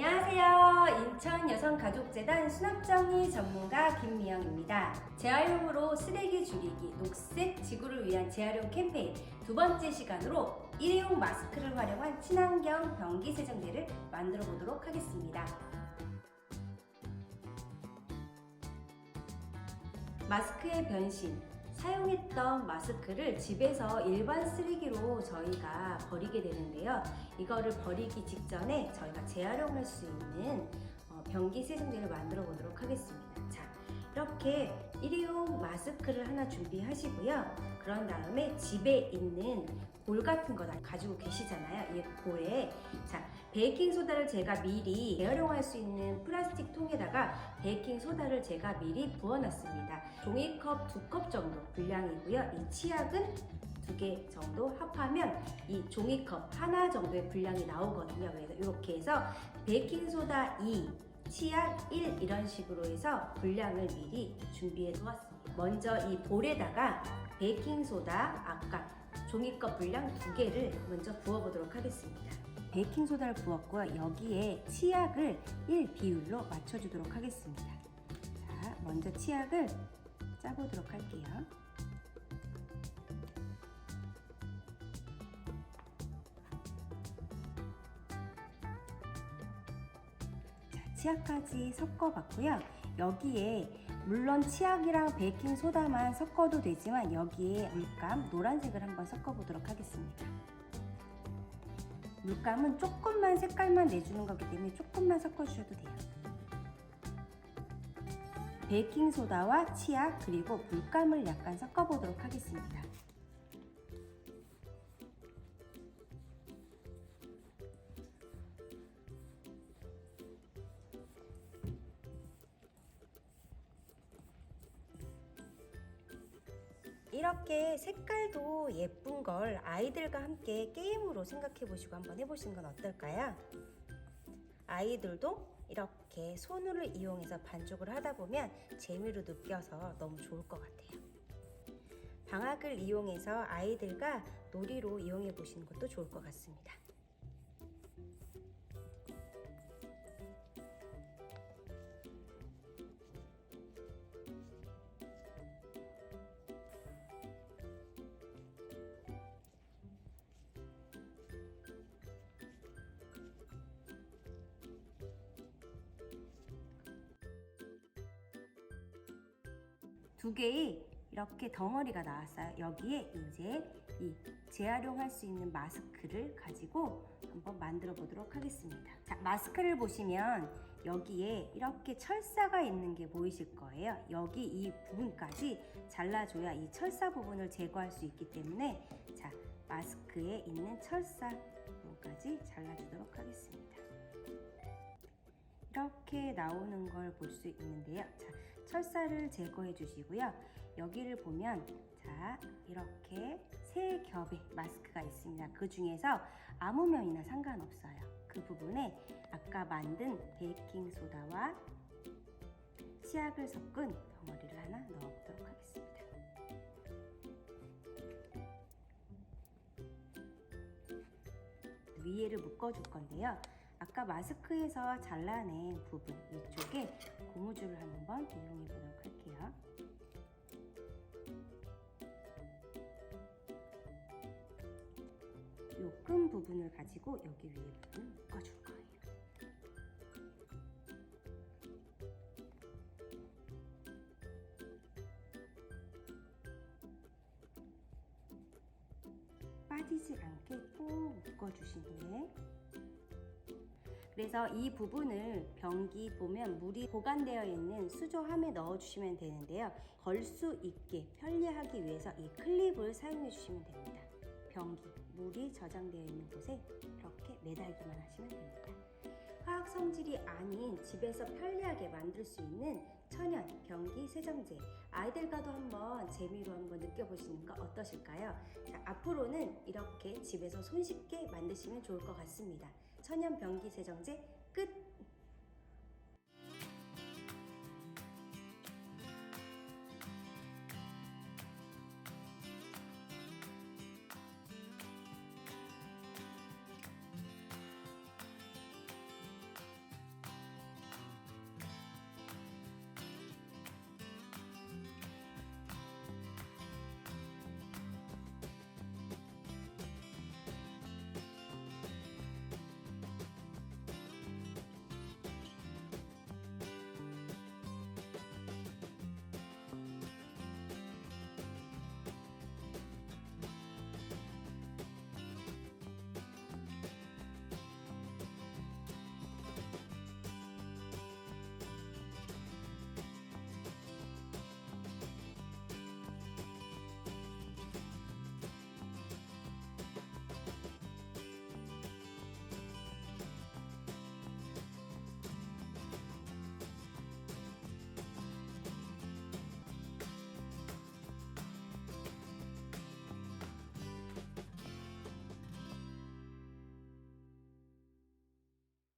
안녕하세요. 인천 여성가족재단 수납정리 전문가 김미영입니다. 재활용으로 쓰레기 줄이기, 녹색 지구를 위한 재활용 캠페인 두 번째 시간으로 일회용 마스크를 활용한 친환경 변기 세정제를 만들어 보도록 하겠습니다. 마스크의 변신. 사용했던 마스크를 집에서 일반 쓰레기로 저희가 버리게 되는데요. 이거를 버리기 직전에 저희가 재활용할 수 있는 어, 변기 세정제를 만들어 보도록 하겠습니다. 자, 이렇게 일회용 마스크를 하나 준비하시고요. 그런 다음에 집에 있는 볼 같은 거다 가지고 계시잖아요. 이 볼에 자 베이킹 소다를 제가 미리 재활용할 수 있는 플라스틱 통에다가 베이킹 소다를 제가 미리 부어놨습니다. 종이컵 두 컵 정도 분량이고요. 이 치약은 두개 정도 합하면 이 종이컵 하나 정도의 분량이 나오거든요. 그래서 이렇게 해서 베이킹 소다 2 치약 1 이런 식으로 해서 분량을 미리 준비해 두었습니다. 먼저 이 볼에다가 베이킹 소다 아까 종이컵 분량 두 개를 먼저 부어 보도록 하겠습니다. 베이킹 소다를 부었고요. 여기에 치약을 1 비율로 맞춰 주도록 하겠습니다. 자, 먼저 치약을 짜보도록 할게요. 자, 치약까지 섞어봤고요. 여기에 물론 치약이랑 베이킹 소다만 섞어도 되지만 여기에 물감 노란색을 한번 섞어 보도록 하겠습니다. 물감은 조금만 색깔만 내주는 거기 때문에 조금만 섞어 주셔도 돼요. 베이킹 소다와 치약 그리고 물감을 약간 섞어 보도록 하겠습니다. 이렇게 색깔도 예쁜 걸 아이들과 함께 게임으로 생각해 보시고 한번 해보시는 건 어떨까요? 아이들도 이렇게 손을 이용해서 반죽을 하다 보면 재미로 느껴서 너무 좋을 것 같아요. 방학을 이용해서 아이들과 놀이로 이용해 보시는 것도 좋을 것 같습니다. 두 개의 이렇게 덩어리가 나왔어요. 여기에 이제 이 재활용할 수 있는 마스크를 가지고 한번 만들어 보도록 하겠습니다. 자, 마스크를 보시면 여기에 이렇게 철사가 있는 게 보이실 거예요. 여기 이 부분까지 잘라줘야 이 철사 부분을 제거할 수 있기 때문에 자, 마스크에 있는 철사 부분까지 잘라주도록 하겠습니다. 이렇게 나오는 걸 볼 수 있는데요. 자, 철사를 제거해 주시고요. 여기를 보면 자, 이렇게 세 겹의 마스크가 있습니다. 그 중에서 아무 면이나 상관없어요. 그 부분에 아까 만든 베이킹 소다와 치약을 섞은 덩어리를 하나 넣어보도록 하겠습니다. 위에를 묶어줄 건데요. 아까 마스크에서 잘라낸 부분 이쪽에 고무줄을 한번 이용해 보도록 할게요. 요끈 부분을 가지고 여기 위에 부분을 묶어줄 거예요. 빠지지 않게 꼭 묶어주신 후에 그래서 이 부분을 변기 보면 물이 보관되어 있는 수조함에 넣어주시면 되는데요. 걸 수 있게 편리하기 위해서 이 클립을 사용해 주시면 됩니다. 변기, 물이 저장되어 있는 곳에 이렇게 매달기만 하시면 됩니다. 화학 성질이 아닌 집에서 편리하게 만들 수 있는 천연 변기 세정제 아이들과도 한번 재미로 한번 느껴보시는 거 어떠실까요? 자, 앞으로는 이렇게 집에서 손쉽게 만드시면 좋을 것 같습니다. 천연 변기 세정제 끝!